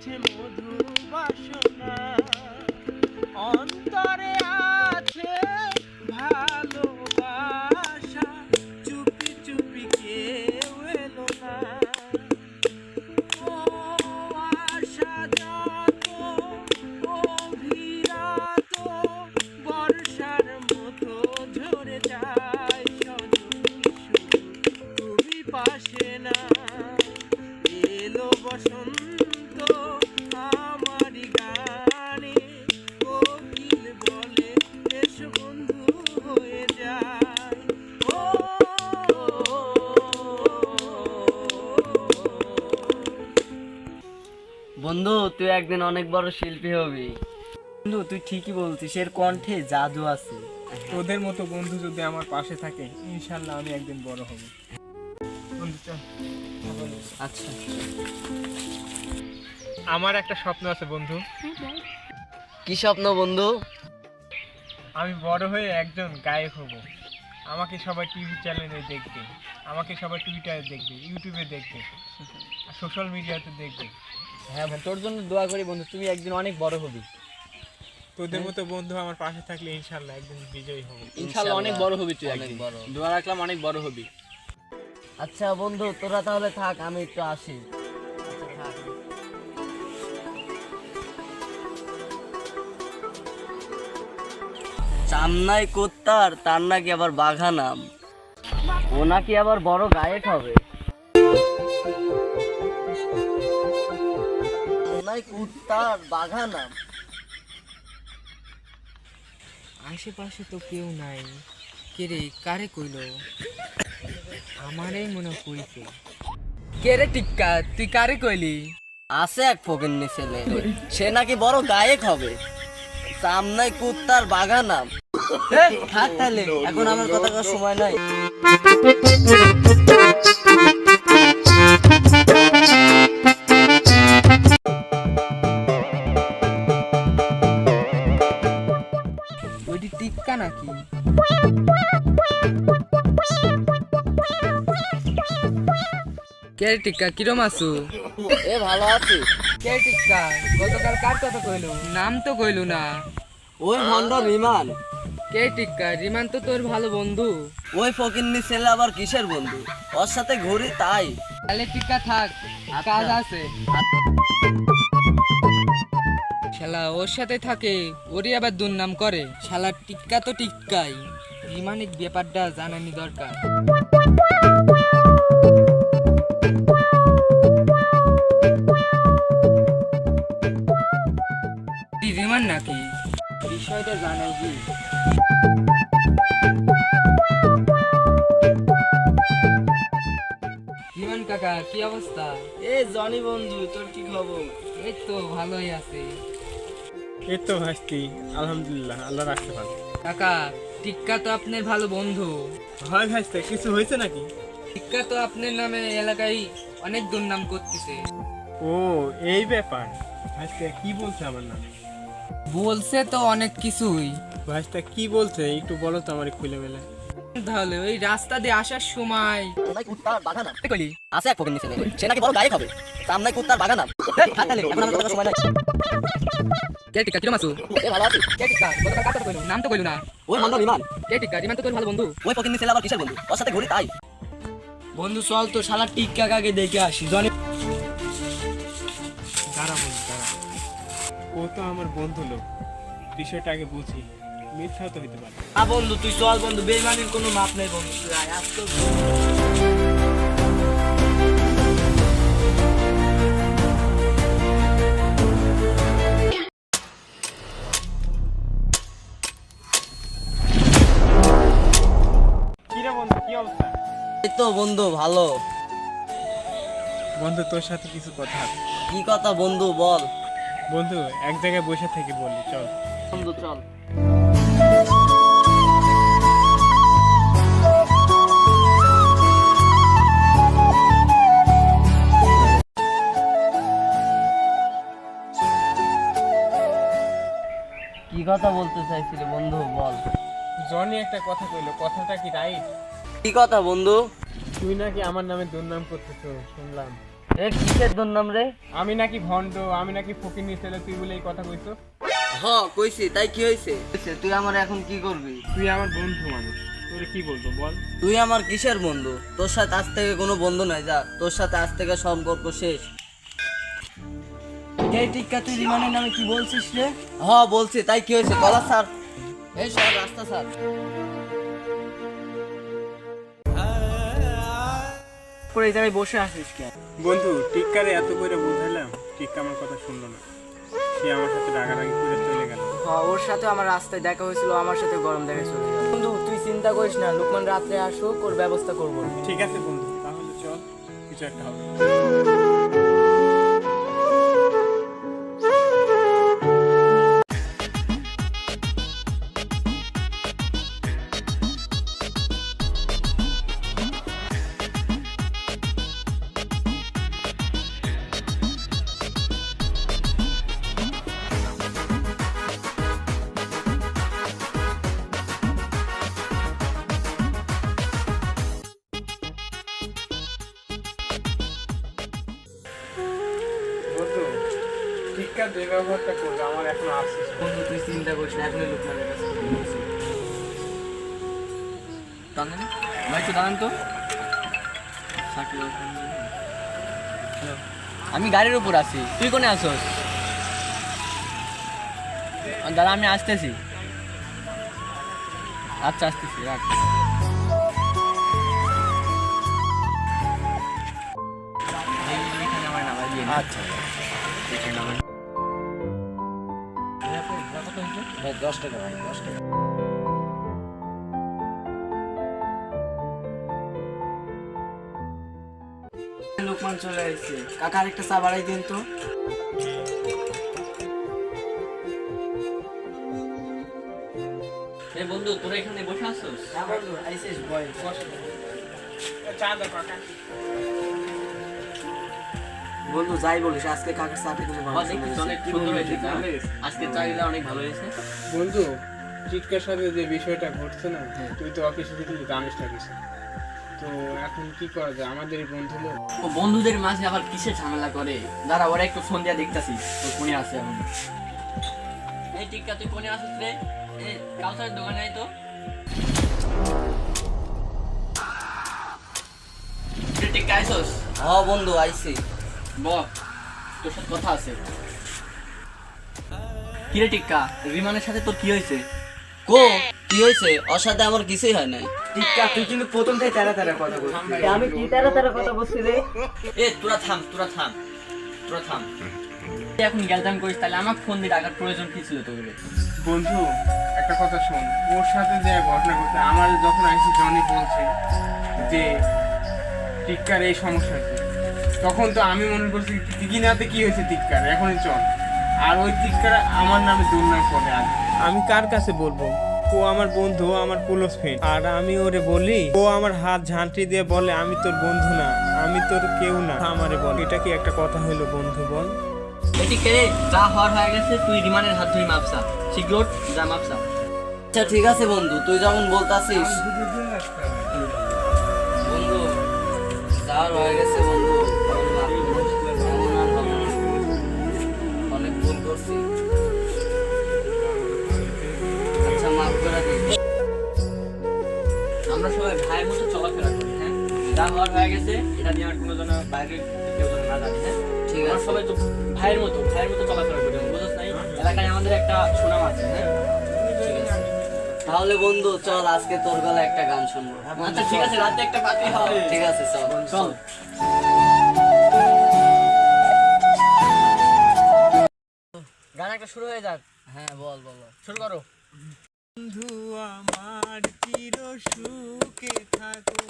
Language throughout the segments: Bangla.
আছে মধুর বাসনা। বন্ধু তুই একদিন অনেক বড় শিল্পী হবি। বন্ধু তুই ঠিকই বলছিস এর কণ্ঠে জাদু আছে। ওদের মতো বন্ধু যদি আমার পাশে থাকে ইনশাল্লাহ আমি একদিন বড় হব। বন্ধু চল। আচ্ছা। আমার একটা স্বপ্ন আছে বন্ধু। কি স্বপ্ন বন্ধু? আমি বড় হয়ে একজন গায়ক হব। আমাকে সবাই টিভি চ্যানেলে দেখবে আমাকে সবাই টুইটারে দেখবে ইউটিউবে দেখবে আর সোশ্যাল মিডিয়াতে দেখবে। হ্যাঁ তোর জন্য দোয়া করি বন্ধু তুমি একদিন অনেক বড় হবি। তোদের মতো বন্ধু আমার পাশে থাকলে ইনশাল্লাহ একদিন বিজয়ী হব। ইনশাআল্লাহ অনেক বড় হবি তুই একদিন। দোয়া রাখলাম অনেক বড় হবি। আচ্ছা বন্ধু তোরা তাহলে থাক আমি একটু আসি। চান্নাই কোত্তার তার নাকি আবার বাঘা নাম ও নাকি আবার বড় গায়ক হবে। চান্নাই কুত্তার বাঘা নাম আশেপাশে তো কেউ নাই। কে রে কারে কইল? আমারই মনে কইছে। কে রে টিক্কা তুই কারে কইলি? আছে এক ফকিন্নি ছেলে। সে নাকি বড় গায়েক হবে। সামনাই কুত্তার বাঘা নাম থাক তাহলে এখন আমার কথা সময় নাই। ওইটি নাকি? কে টিক্কা কিরম আছো? এ ভালো আছি। কে টিক্কা গতকাল কার কথা কইলো? নাম তো কইলো না। ওই ভণ্ড বিমান কে টিক্কা রিমান তো তোর ভালো বন্ধু। ওই ফকিন্নি ছেলে আবার কিসের বন্ধু? ওর সাথে ঘুরি তাই। তাহলে টিক্কা থাক কাজ আছে। শালা ওর সাথে থাকে ওরই আবার দুর্নাম করে। শালা টিক্কা তো টিক্কাই। রিমানিক ব্যাপারটা জানানি দরকার। রিমান নাকি? বিষয়টা জানাই কি? কাকা কি অবস্থা? এ জনি বন্ধু তোর কি খবর? এই তো ভালোই আছে। এই তো ভাস্তি আলহামদুলিল্লাহ আল্লাহ রাখতে পারে কাকা টিক্কা তো আপনার ভালো বন্ধু। হয় ভাস্তে কিছু হয়েছে নাকি? টিক্কা তো আপনার নামে এলাকায় অনেক দুর্নাম করতেছে। ও এই ব্যাপার। ভাস্তে কি বলছে আমার নাম? বলছে তো অনেক কিছুই। ভাস্তে কি বলছে? একটু বলো তো আমার খুলে মেলে তাহলে ওই রাস্তা দিয়ে আসার সময় কইলি? আছে এক ফকিন্নি ছেলে সে নাকি বড় গায়ক হবে সামনাই কুত্তার তাহলে এখন আমার কথা সময় নাই কে টিক্কা কিরম আছো? এ ভালো আছি। কে টিক্কা গতকাল কথা কইলো নাম তো কইলো না। ওই ভণ্ড বিমান কে টিক্কা রিমান তো তোর ভালো বন্ধু। ওই ফকিন্নি ছেলে আবার কিসের বন্ধু? ওর সাথে ঘুরি তাই। বন্ধু চল তো শালা টিক্কা কাকে দেখে আসি। জনি দাঁড়া বন্ধু দাঁড়া। ও তো আমার বন্ধু লোক। বিষয়টা আগে বুঝি। মিথ্যাও তো হইতে পারে। আ বন্ধু তুই চল বন্ধু বেইমানির কোনো মাপ নেই বন্ধু। তুই আয়, আজ তো বন্ধু ভালো। বন্ধু তোর সাথে কিছু কথা কি কথা বন্ধু বল। বন্ধু এক জায়গায় বসে থেকে বলি চল। বন্ধু চল। কি কথা বলতে চাইছিলি বন্ধু বল। জনি একটা কথা কইলো কথাটা কি রাইট? কি কথা বন্ধু? তুই নাকি আমার নামে দুর্নাম করতেছ শুনলাম। এ কিসের তোর নাম রে? আমি নাকি ভণ্ড আমি নাকি ফকির ছেলে তুই বলে এই কথা কইছো? হ কইছি তাই কি হয়েছে তুই আমার এখন কি করবি? তুই আমার বন্ধু মানুষ তোর কি বলব বল? তুই আমার কিসের বন্ধু? তোর সাথে আজ থেকে কোনো বন্ধু নাই যা তোর সাথে আজ থেকে সম্পর্ক শেষ। এই টিক্কা তুই রিমানের নামে কি বলছিস রে? হ বলছি তাই কি হয়েছে গলা স্যার। এই সর রাস্তা স্যার। করে এই জায়গায় বসে আসিস কেন? বন্ধু টিক্কারে এত করে বুঝাইলাম টিক্কা আমার কথা শুনলো না। সে আমার সাথে রাগারাগি করে চলে গেল। হ্যাঁ ওর সাথে আমার রাস্তায় দেখা হয়েছিল আমার সাথে গরম দেখা চলে গেল বন্ধু তুই চিন্তা করিস না লোকমান রাত্রে আসুক ওর ব্যবস্থা করব। ঠিক আছে বন্ধু তাহলে চল কিছু একটা হবে। যে ব্যবহারটা করল আমার এখন হয়। বন্ধু তুই চিন্তা করিস না এখনই কাছে দাঁড়ান ভাই একটু দাঁড়ান তো। আমি গাড়ির উপর আছি। তুই কোনে আসোস? দাদা আমি আসতেছি। আচ্ছা আসতেছি রাখ। আচ্ছা। ভাই দশ টাকা ভাই দশ টাকা। লোকমান চলে আসছে কাকা আরেকটা চা বাড়াই দিন তো। এ বন্ধু তোরা এখানে বসে আসছিস হ্যাঁ বন্ধু আইসিস বয়। চা দাও কাকা। বন্ধু যাই বলিস আজকে কাকার চাটা কিন্তু ছিল। অনেক সুন্দর হয়েছে আজকে চাহিদা অনেক ভালো হয়েছে। বন্ধু টিক্কার সাথে যে বিষয়টা ঘটছে না তুই তো অফিসে থেকে জানিস না কিছু। তো এখন কি করা যায়? আমাদের বন্ধু ও বন্ধুদের মাঝে আবার কিসের ঝামেলা করে? দাঁড়া ওরা একটু ফোন দিয়া দেখতাছি ও কোনে আছে এখন এই টিক্কা তুই কোনে আসিস রে? এই কাউসারের দোকানে তো। টিক্কা আইসস? হ বন্ধু আইছি বল তোর সাথে কথা আছে। কিরে টিক্কা রিমানের সাথে তোর কি হয়েছে? কো কি হয়েছে? ওর সাথে আমার কিছুই হয় নাই। টিক্কা তুই কিন্তু প্রথম থেকে তেরা তেরা কথা বলছিস। আমি কি তারা তারা কথা বলছি রে? এ তোরা থাম তোরা থাম তোরা থাম। তুই এখন গ্যালজাম করিস তাহলে আমাকে ফোন দিয়ে ডাকার প্রয়োজন কি ছিল তোর বন্ধু একটা কথা শোন। ওর সাথে যে ঘটনা ঘটছে আমার যখন আইসি জনি বলছে যে টিক্কার এই সমস্যা হয়েছে তখন তো আমি মনে করছি টিকিনাতে কি হয়েছে টিক্কার এখনই চল। আর ওই টিক্কার আমার নামে দুর্নাম করে আজ আমি কার কাছে বলব? ও আমার বন্ধু আমার ক্লোজ ফ্রেন্ড আর আমি ওরে বলি ও আমার হাত ঝাঁটি দিয়ে বলে আমি তোর বন্ধু না আমি তোর কেউ না। আমারে বল। এটা কি একটা কথা হলো বন্ধু বল? এটি কে যা হওয়ার হয়ে গেছে তুই রিমানের হাত ধরে মাপসা শীঘ্র যা মাপসা আচ্ছা ঠিক আছে বন্ধু তুই যখন বলতাছিস। বন্ধু যাওয়ার হয়ে গেছে বন্ধু। করছি। আচ্ছা মাফ করে আমরা সবাই ভাইয়ের মতো চলাফেরা করি হ্যাঁ? যা হওয়ার হয়ে গেছে এটা নিয়ে আর কোনো জন বাইরে কেউ যেন না জানে হ্যাঁ? ঠিক আছে। সবাই তো ভাইয়ের মতো ভাইয়ের মতো চলাফেরা করি বুঝছ নাই এলাকায় আমাদের একটা সুনাম আছে হ্যাঁ? তাহলে বন্ধু চল আজকে তোর গলা একটা গান শুনব। আচ্ছা ঠিক আছে রাতে একটা পার্টি হবে। ঠিক আছে চল। চল। গান একটা শুরু হয়ে যাক। হ্যাঁ বল বল শুরু করো। বন্ধু আমার চির সুখে থাকো।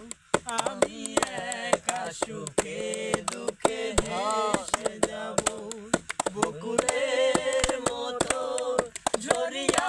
আমি একা সুখে দুঃখে ভেসে যাব। বকুলের মতো ঝরিয়া